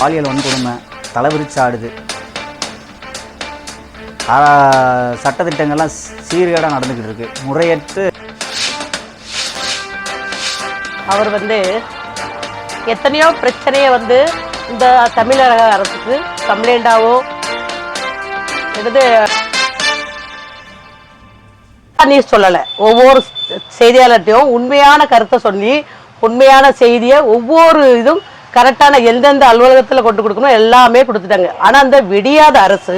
பாலியல் வன்கொடுமை தலைவிரிச்சாடுது. ஆடுது சீர்கேடாக நடந்துக்கிட்டு இருக்கு. முறையற்று. அவர் வந்து எத்தனையோ பிரச்சனையை வந்து இந்த தமிழக அரசுக்கு கம்ப்ளைண்டாவோ எடுத்து நீ சொல்லலை. ஒவ்வொரு செய்தியாளர்கிட்டையும் உண்மையான கருத்தை சொல்லி உண்மையான செய்தியை ஒவ்வொரு இதுவும் கரெக்டான எந்தெந்த அலுவலகத்தில் கொண்டு கொடுக்கணும் எல்லாமே கொடுத்துட்டாங்க. ஆனால் அந்த விடியாத அரசு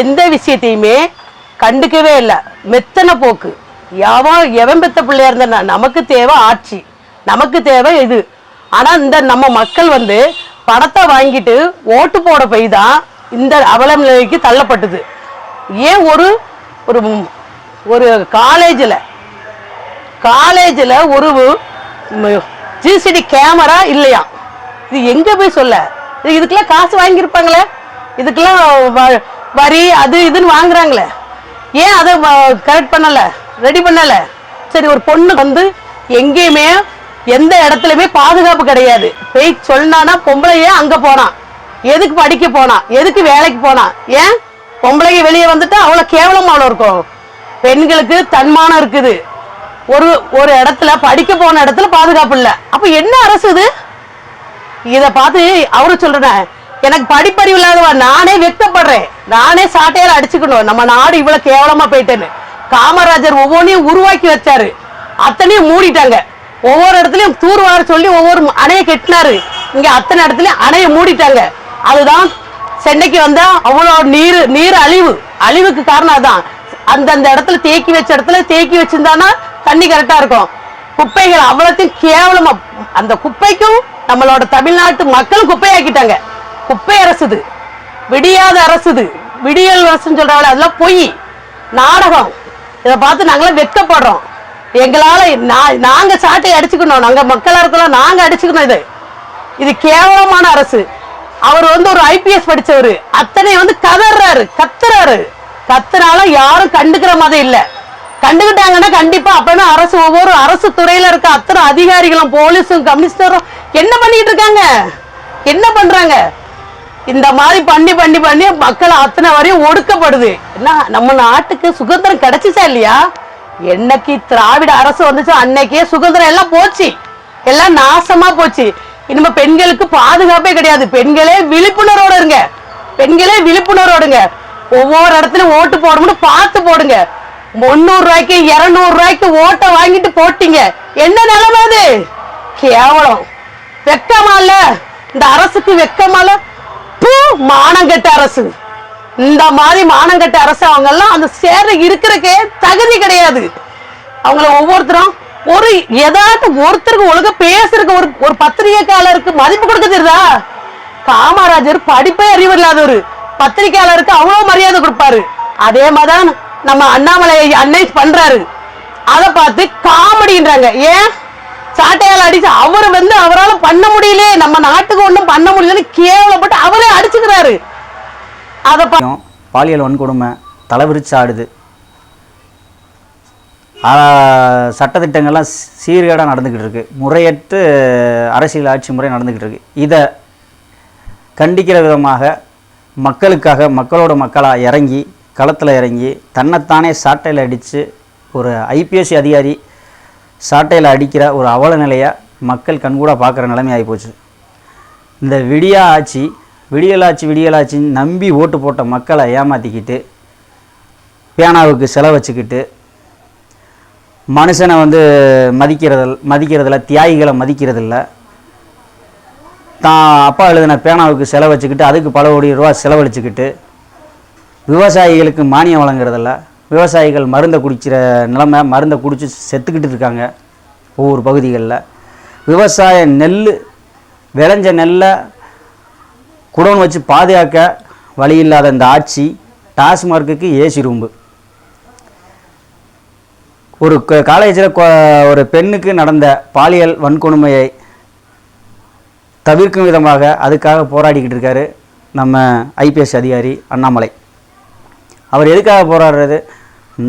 எந்த விஷயத்தையுமே கண்டுக்கவே இல்லை. மெத்தனை போக்கு. எவன் எவன் பெத்த பிள்ளையா இருந்தா நமக்கு தேவை ஆட்சி. நமக்கு தேவை இது. ஆனால் இந்த நம்ம மக்கள் வந்து பணத்தை வாங்கிட்டு ஓட்டு போட போய் தான் இந்த அவல நிலைக்கு தள்ளப்பட்டது. ஏன் ஒரு ஒரு ஒரு காலேஜில் காலேஜில் ஒரு ஜிசிடி கேமரா இல்லையா? இது எங்க போய் சொல்ல? இது இதுக்கெல்லாம் காசு வாங்கியிருப்பாங்களே? இதுக்கெல்லாம் வ- வரி அது இதுன்னு வாங்குறாங்களே. ஏன் அதை கரெக்ட் பண்ணல? ரெடி பண்ணல? சரி ஒரு பொண்ணு வந்து எங்கேயுமே எந்த இடத்துலயுமே பாதுகாப்பு கிடையாது. போய் சொன்னானா பொம்பளை ஏன் அங்க போனான். எதுக்கு படிக்க போனான்? எதுக்கு வேலைக்கு போனான்? ஏன்? பொம்பளைங்க வெளியே வந்துட்டா அவ்வளவு கேவலமா அவ்வளோ இருக்கும் பெண்களுக்கு தன்மானம் இருக்குது. ஒரு ஒரு இடத்துல படிக்க போன இடத்துல பாதுகாப்பு இல்லை. அப்ப என்ன அரசு இது? இத பார்த்து அவரு சொல்றேன் எனக்கு படிப்பறிவு இல்லாதவா? நானே வெட்கப்படுறேன். நானே சாட்டையால் அடிச்சுக்கணும். நம்ம நாடு இவ்வளவு கேவலமா போயிட்டேன்னு. காமராஜர் ஒவ்வொன்றையும் உருவாக்கி வச்சாரு. அத்தனையும் மூடிட்டாங்க. ஒவ்வொரு இடத்துலயும் தூர்வார சொல்லி ஒவ்வொரு அணையை கட்டினாரு. இங்க அத்தனை இடத்துலயும் அணையை மூடிட்டாங்க. அதுதான் சென்னைக்கு வந்தா அவ்வளோ நீர் நீர் அழிவு. அழிவுக்கு காரணம் அதான். அந்தந்த இடத்துல தேக்கி வச்ச இடத்துல தேக்கி வச்சிருந்தானா தண்ணி கரெக்டா இருக்கும். குப்பைகள் அவ்வளோத்தையும் கேவலமா அந்த குப்பைக்கும் நம்மளோட தமிழ்நாட்டு மக்களும் குப்பையாக்கிட்டாங்க. குப்பை அரசுது. விடியாத அரசுது. விடியல் அரசுன்னு சொல்றாங்களே அதெல்லாம் பொய். நாடகம். இதை பார்த்து நாங்களாம் வெட்கப்படுறோம். எங்களால நாங்க சாட்டை அடிச்சுக்கணும். நாங்க மக்களா இருக்கலாம் நாங்க அடிச்சுக்கணும் இது. இது கேவலமான அரசு. அவர் வந்து ஒரு ஐபிஎஸ் படிச்சவரு. அத்தனை வந்து கதறாரு கத்துறாரு. கத்துனால யாரும் கண்டுக்கிற மாதிரி இல்லை. கண்டுக்கிட்டாங்கன்னா கண்டிப்பா. அப்பனா அரசு ஒவ்வொரு அரசு துறையில இருக்க அத்தனை அதிகாரிகளும் போலீஸும் கமிஷனரும் என்ன பண்ணிட்டு இருக்காங்க? என்ன பண்றாங்க? இந்த மாதிரி பண்ணி பண்ணி பண்ணி மக்கள் அத்தனை வரையும் ஒடுக்கப்படுது. என்ன நம்ம நாட்டுக்கு சுதந்திரம் கிடைச்சிச்சா இல்லையா? என்னைக்கு திராவிட அரசு வந்துச்சோ அன்னைக்கே சுதந்திரம் எல்லாம் போச்சு. எல்லாம் நாசமா போச்சு. இனிமே பெண்களுக்கு பாதுகாப்பே கிடையாது. பெண்களே விழிப்புணர்வோட இருங்க. பெண்களே விழிப்புணர்வோடுங்க. ஒவ்வொரு இடத்துலயும் ஓட்டு போடணும்னு பார்த்து போடுங்க. முந்நூறு ரூபாய்க்கு இருநூறு ரூபாய்க்கு ஓட்டை வாங்கிட்டு போட்டீங்க. என்ன நிலைமை அது? கேவலம். வெக்கமா இல்ல? இந்த அரசுக்கு வெக்கமால பூ மானங்கட்ட அரசு. இந்த மாதிரி மானங்கெட்ட அரசு அவங்க எல்லாம் அந்த சேர இருக்கிறக்கே தகுதி கிடையாது. அவங்கள ஒவ்வொருத்தரும் ஒரு ஏதாச்சும் ஒருத்தருக்கு ஒழுங்கா பேசுறதுக்கு ஒரு ஒரு பத்திரிகைக்காளருக்கு மதிப்பு கொடுக்க தெரியுதா? காமராஜர் படிப்பே அறிவு இல்லாதவர். பத்திரிகையாளருக்கு அவ்வளவு மரியாதை கொடுப்பாரு. அதே மாதிரி நம்ம அண்ணாமலை அன்னை பண்றாரு. அதை பார்த்து காமெடின்றாங்க. ஏன்? சாட்டையால் அடிச்சு அவர் வந்து அவரால் பண்ண முடியலையே. நம்ம நாட்டுக்கு ஒன்றும் பண்ண முடியலன்னு கேவலப்பட்டு அவரே அடிச்சுக்கிறாரு. அதை பாலியல் வன்கொடுமை தலைவிரிச்சு ஆடுது ஆ, சீர்கேடாக நடந்துக்கிட்டு இருக்கு. முறையற்று அரசியல் ஆட்சி முறை நடந்துக்கிட்டு இருக்கு. இதை கண்டிக்கிற விதமாக மக்களுக்காக மக்களோட மக்களாக இறங்கி களத்தில் இறங்கி தன்னைத்தானே சாட்டையில் அடித்து ஒரு ஐபிஎஸ்சி அதிகாரி சாட்டையில் அடிக்கிற ஒரு அவல நிலையை மக்கள் கண்கூட பார்க்குற நிலைமை ஆகிப்போச்சு இந்த விடியா ஆட்சி விடியலாட்சி விடியலாட்சின்னு நம்பி ஓட்டு போட்ட மக்களை ஏமாற்றிக்கிட்டு பேனாவுக்கு செலவச்சுக்கிட்டு மனுஷனை வந்து மதிக்கிறதில் மதிக்கிறதில்ல தியாகிகளை மதிக்கிறதில்ல. தான் அப்பா எழுதின பேனாவுக்கு செலவச்சுக்கிட்டு அதுக்கு பல கோடி ரூபா செலவழிச்சுக்கிட்டு விவசாயிகளுக்கு மானியம் வழங்குறதில்ல. விவசாயிகள் மருந்தை குடிக்கிற நிலமை மருந்தை குடித்து செத்துக்கிட்டு இருக்காங்க ஒவ்வொரு பகுதிகளில். விவசாய நெல் விளைஞ்ச நெல்லை குடோன் வச்சு பாதுகாக்க வழி இல்லாத இந்த ஆட்சி டாஸ்மார்க்குக்கு ஏசி ரூம்பு. ஒரு காலேஜில் ஒரு பெண்ணுக்கு நடந்த பாலியல் வன்கொடுமையை தவிர்க்கும் விதமாக அதுக்காக போராடிக்கிட்டு இருக்காரு நம்ம ஐபிஎஸ் அதிகாரி அண்ணாமலை. அவர் எதுக்காக போராடுறது?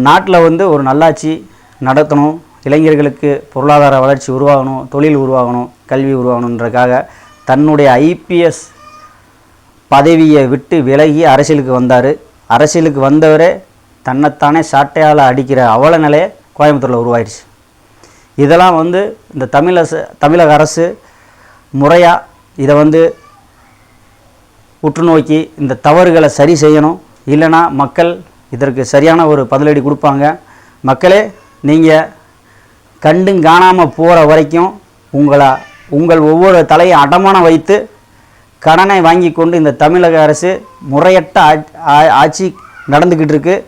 நாட்டில் வந்து ஒரு நல்லாட்சி நடத்தணும் இளைஞர்களுக்கு பொருளாதார வளர்ச்சி உருவாகணும் தொழில் உருவாகணும் கல்வி உருவாகணுன்றதுக்காக தன்னுடைய ஐபிஎஸ் பதவியை விட்டு விலகி அரசியலுக்கு வந்தார். அரசியலுக்கு வந்தவரே தன்னைத்தானே சாட்டையால் அடிக்கிற அவல நிலையை கோயம்புத்தூரில் உருவாயிடுச்சு. இதெல்லாம் வந்து இந்த தமிழரசு தமிழக அரசு முறையாக இதை வந்து உற்று நோக்கி இந்த தவறுகளை சரி செய்யணும். இல்லைன்னா மக்கள் இதற்கு சரியான ஒரு பதிலடி கொடுப்பாங்க. மக்களே நீங்கள் கண்டும் காணாமல் போகிற வரைக்கும் உங்களை உங்கள் ஒவ்வொரு தலையை அடமானம் வைத்து கடனை வாங்கி கொண்டு இந்த தமிழக அரசு முறையற்ற ஆ- ஆட்சி நடந்துக்கிட்டு இருக்குது